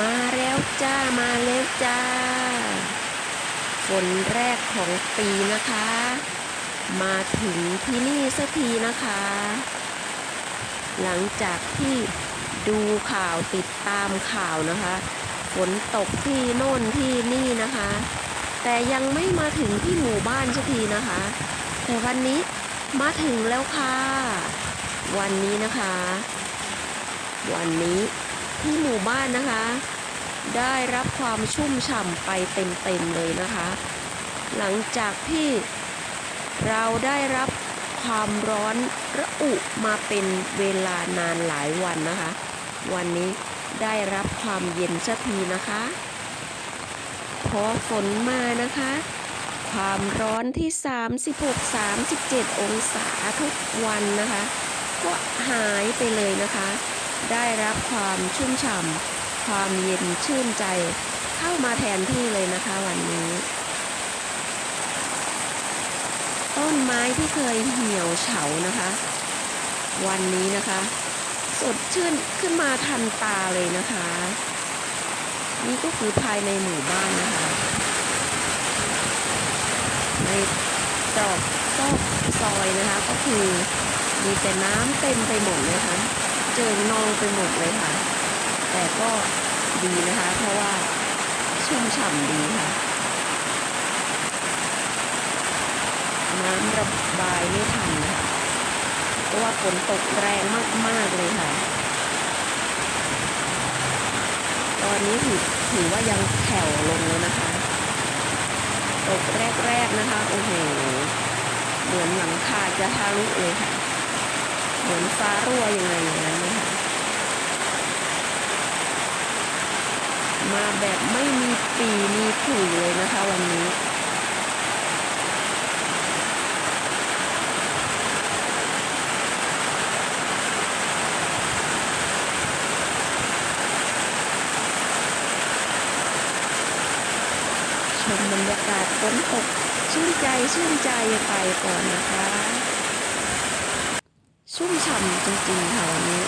มาแล้วจ้ามาแล้วจ้า ฝนแรกของปีนะคะ มาถึงที่นี่สักทีนะคะ หลังจากที่ดูข่าวติดตามข่าวนะคะ ฝนตกที่โน่นที่นี่นะคะ แต่ยังไม่มาถึงที่หมู่บ้านสักทีนะคะ แต่วันนี้มาถึงแล้วค่ะ วันนี้นะคะ วันนี้ ที่หมู่บ้านนะคะ ได้รับความชุ่มฉ่ำไปเต็มๆเลยนะคะ หลังจากที่เราได้รับความร้อนระอุมาเป็นเวลานานหลายวันนะคะ วันนี้ได้รับความเย็นสักทีนะคะพอฝนมานะคะ ความร้อนที่ 36-37 องศาทุกวันนะคะ ก็หายไปเลยนะคะ ได้รับความชุ่มฉ่ำความเย็นชื่นใจเข้ามาแทนที่เลยนะคะวันนี้ ต้นไม้ที่เคยเหี่ยวเฉานะคะ วันนี้นะคะ สดชื่นขึ้นมาทันตาเลยนะคะ นี่ก็คือภายในหมู่บ้านนะคะ ในตรอกซอกซอยนะคะก็คือมีแต่น้ำเต็มไปหมดเลยค่ะ เจิงนองไปหมดเลยค่ะ แต่ก็ดีนะคะ เพราะว่าชุ่มฉ่ำดีค่ะ น้ำระบายไม่ทันค่ะเพราะว่าฝนตกแรงมาก ๆ เลยค่ะ ตอนนี้ถือถือว่ายังแผ่วลงแล้วนะคะ ตกแรก ๆ นะคะ โอ้โห เหมือนหลังคาจะทะลุเลยค่ะ เหมือนฟ้ารั่วยังไงอย่างนั้นเลยค่ะมาแบบไม่มีปีมีขุยเลยนะคะวันนี้ชมบรรยากาศฝนตกชื่นใจชื่นใจไปก่อนนะคะ ชุ่มฉ่ำจริงๆค่ะวันนี้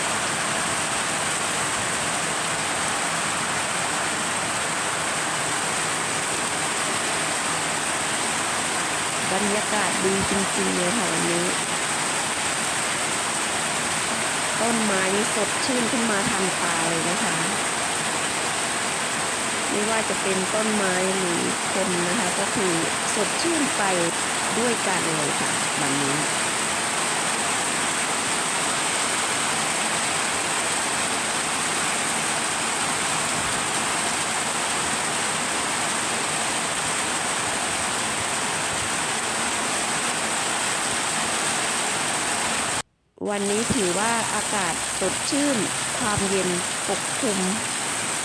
บรรยากาศดีจริงๆเลยค่ะวันนี้ ต้นไม้นี่สดชื่นขึ้นมาทันตาเลยนะคะ ไม่ว่าจะเป็นต้นไม้หรือคนนะคะ ก็คือสดชื่นไปด้วยกันเลยค่ะวันนี้ วันนี้ถือว่าอากาศสดชื่น ความเย็นปกคลุม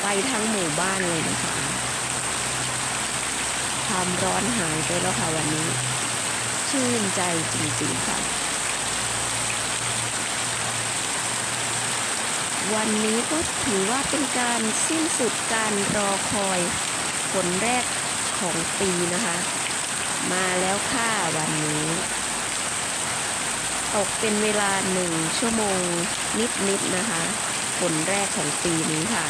ไปทั้งหมู่บ้านเลยนะคะ ความร้อนหายไปแล้วค่ะวันนี้ ชื่นใจจริงๆค่ะ วันนี้ก็ถือว่าเป็นการสิ้นสุดการรอคอยฝนแรกของปีนะคะ มาแล้วค่ะวันนี้ ตกเป็นเวลาหนึ่งชั่วโมงนิดๆนนะคะฝนแรกของปีนี้ค่ะ